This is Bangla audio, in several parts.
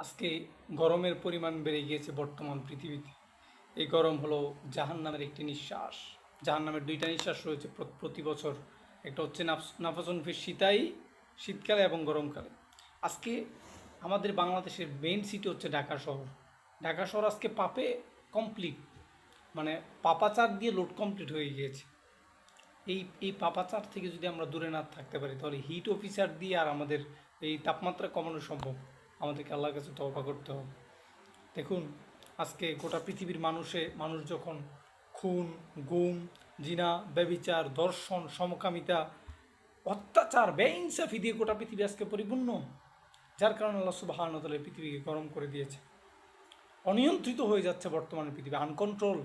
আজকে গরমের পরিমাণ বেড়ে গিয়েছে বর্তমান পৃথিবীতে। এই গরম হলো জাহান্নামের একটি নিঃশ্বাস। জাহান্নামের দুইটা নিঃশ্বাস রয়েছে প্রতি বছর। একটা হচ্ছে নাফস- নাফাসুন ফির শীতাই, শীতকালে এবং গরমকালে। আজকে আমাদের বাংলাদেশের মেইন সিটি হচ্ছে ঢাকা শহর। ঢাকা শহর আজকে পাপে কমপ্লিট মানে পাপাচার দিয়ে লোড কমপ্লিট হয়ে গিয়েছে। এই এই পাপাচার থেকে যদি আমরা দূরে না থাকতে পারি, তাহলে হিট অফিসার দিয়ে আর আমাদের এই তাপমাত্রা কমানো সম্ভব। আমাদেরকে আল্লাহর কাছে তওবা করতে হবে। দেখুন, আজকে গোটা পৃথিবীর মানুষে, মানুষ যখন খুন, গুম, জিনা, ব্যবিচার, দর্শন, সমকামিতা, অত্যাচার, বেইনসাফি দিয়ে গোটা পৃথিবী আজকে পরিপূর্ণ, যার কারণে আল্লাহ সুবাহান পৃথিবীকে গরম করে দিয়েছে। অনিয়ন্ত্রিত হয়ে যাচ্ছে বর্তমানে পৃথিবী, আনকন্ট্রোল।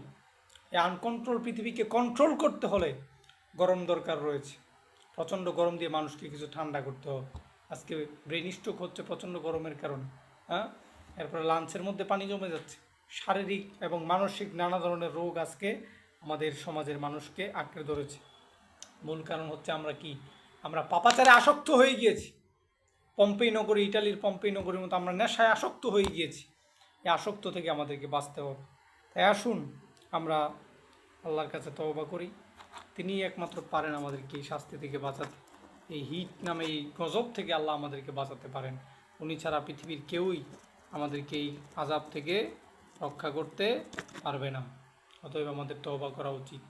এই আনকন্ট্রোল পৃথিবীকে কন্ট্রোল করতে হলে গরম দরকার রয়েছে। প্রচণ্ড গরম দিয়ে মানুষকে কিছু ঠান্ডা করতে হবে। আজকে ব্রেন স্ট্রোক হচ্ছে প্রচণ্ড গরমের কারণে হ্যাঁ? এরপরে লাঞ্চের মধ্যে পানি জমে যাচ্ছে। শারীরিক এবং মানসিক নানা ধরনের রোগ আজকে আমাদের সমাজের মানুষকে আঁকড়ে ধরেছে। মূল কারণ হচ্ছে আমরা কি? আমরা পাপাচারে আসক্ত হয়ে গিয়েছি। পম্পেই নগরী ইটালির পম্পেই নগরীর মতো আমরা নেশায় আসক্ত হয়ে গিয়েছি। এই আসক্ত থেকে আমাদেরকে বাঁচতে হবে। তাই আসুন, আমরা আল্লাহর কাছে তওবা করি। তিনিই একমাত্র পারেন আমাদেরকে এই শাস্তি থেকে বাঁচাতে। এই হিট নামে এই গজব থেকে আল্লাহ আমাদেরকে বাঁচাতে পারেন। উনি ছাড়া পৃথিবীর কেউই আমাদেরকে এই আজাব থেকে রক্ষা করতে পারবে না। অতএব আমাদের তবা করা উচিত।